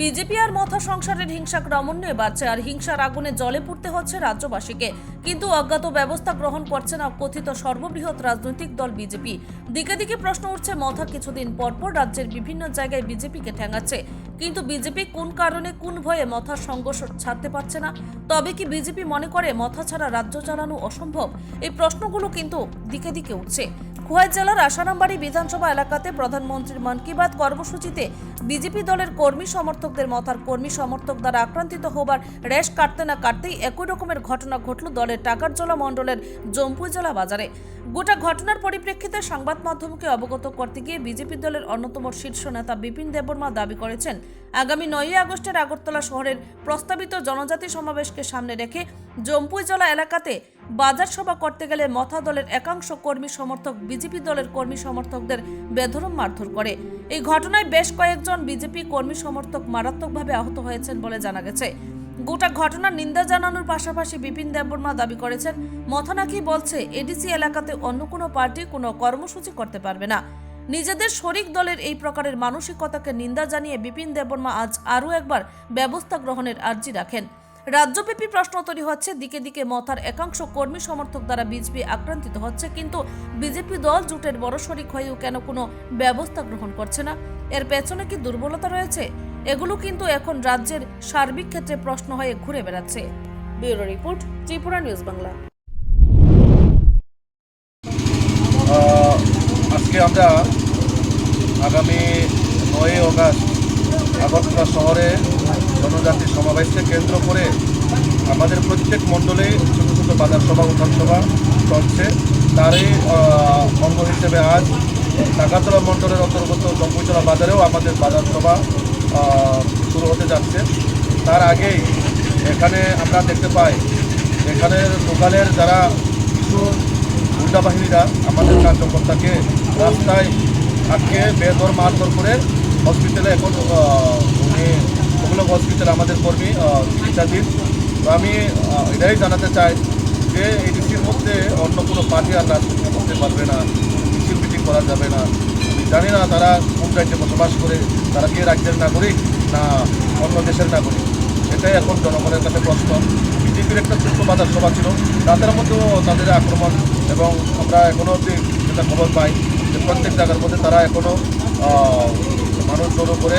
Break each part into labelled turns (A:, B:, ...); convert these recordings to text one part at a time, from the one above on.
A: BJP আর মথা সংসারের হিংসা ক্রমান্বয়ে বাড়ছে আর হিংসার আগুনে জলে পুড়তে হচ্ছে রাজ্যবাসীকে। কিন্তু অজ্ঞাত ব্যবস্থা গ্রহণ করছে না কথিত সর্ববৃহৎ রাজনৈতিক দল বিজেপি। দিকে দিকে প্রশ্ন উঠছে, মথা কিছুদিন পরপর রাজ্যের বিভিন্ন জায়গায় বিজেপিকে ঠেঙাচ্ছে। কিন্তু বিজেপি কোন কারণে, কোন ভয়ে মথার সংঘর্ষ ছাড়তে পারছে না? তবে কি বিজেপি মনে করে, মথা ছাড়া রাজ্য চালানো অসম্ভব? এই প্রশ্নগুলো কিন্তু দিকে দিকে উঠছে। খোয়াই জেলার আশারামবাড়ি বিধানসভা এলাকাতে প্রধানমন্ত্রীর মন কি বাত কর্মসূচিতে বিজেপি দলের কর্মী সমর্থকদের মতার কর্মী সমর্থক দ্বারা আক্রান্তিত হবার রেশ কাটতে না কাটতেই একই রকমের ঘটনা ঘটল দলের টাকারজলা মণ্ডলের জম্পুই জেলা বাজারে। গোটা ঘটনার পরিপ্রেক্ষিতে সংবাদ মাধ্যমকে অবগত করতে গিয়ে বিজেপি দলের অন্যতম শীর্ষ নেতা বিপিন দেববর্মা দাবি করেছেন, আগামী নয়ই আগস্টের আগরতলা শহরের প্রস্তাবিত জনজাতি সমাবেশকে সামনে রেখে জম্পুই জেলা এলাকাতে বাজার সভা করতে গেলে মথা দলের একাংশ কর্মী সমর্থক বিজেপি দলের কর্মী সমর্থকদের বেধরম মারধর করে। এই ঘটনায় বেশ কয়েকজন বিজেপি কর্মী সমর্থক মারাত্মকভাবে আহত হয়েছেন বলে জানা গেছে। গোটা ঘটনার নিন্দা জানানোর পাশাপাশি বিপিন দেববর্মা দাবি করেছেন মথা নাকি বলছে, এডিসি এলাকাতে অন্য কোনো পার্টি কোনো কর্মসূচি করতে পারবে না। নিজেদের শরিক দলের এই প্রকারের মানসিকতাকে নিন্দা জানিয়ে বিপিন দেববর্মা আজ আরও একবার ব্যবস্থা গ্রহণের আর্জি রাখেন। রাজ্যব্যাপী প্রশ্ন তৈরি হচ্ছে, দিকে দিকে মথার একাংশ কর্মী সমর্থক দ্বারা বিজেপি আক্রান্তিত হচ্ছে, কিন্তু বিজেপি দল জোটের বড় শরিক হয়েও কেন কোনো ব্যবস্থা গ্রহণ করছে না? এর পেছনে কি দুর্বলতা রয়েছে? এগুলো কিন্তু এখন রাজ্যের সার্বিক ক্ষেত্রে প্রশ্ন হয়ে ঘুরে বেড়াচ্ছে। Bureau report, Tripura news
B: Bangla. আজকে আমরা আগামী নয় অগাস্ট আগরতলা শহরে জনজাতি সমাবেশকে কেন্দ্র করে আমাদের প্রত্যেক মণ্ডলে ছোটো ছোটো বাজার সভা, উঠান সভা চলছে। তারই অঙ্গ হিসেবে আজ টাকাতলা মণ্ডলের অন্তর্গত জম্পুতলা বাজারেও আমাদের বাজার সভা শুরু হতে যাচ্ছে। তার আগেই এখানে আমরা দেখতে পাই, এখানের লোকালের যারা কিছু গুন্ডা বাহিনীরা আমাদের কার্যকর্তাকে রাস্তায় আটকে বেদর মারধর করে হসপিটালে এখন উনি ওগুলো হসপিটালে আমাদের কর্মী চিকিৎসাধীন তো আমি এটাই জানাতে চাই যে এই ডিসির মধ্যে অন্য কোনো পার্টি আর রাজনীতি করতে পারবে না, মিছিল মিটিং করা যাবে না। আমি জানি না তারা কোন রাজ্যে বসবাস করে, তারা কি রাজ্যের নাগরিক না অন্য দেশের নাগরিক। এটাই এখন জনগণের কাছে প্রশ্ন। বিজেপির একটা ছোট্ট বাজার সভা ছিল তাদের মধ্যেও তাদের আক্রমণ এবং আমরা এখনও অবধি যেটা খবর পাই যে প্রত্যেক জায়গার মধ্যে তারা এখনও মানুষ জড়ো করে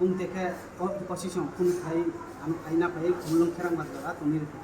C: कुम देखे पसिसं कुम थाइ आं थाइ ना फाइ मुलुं खेरां बाजारा तो निरखा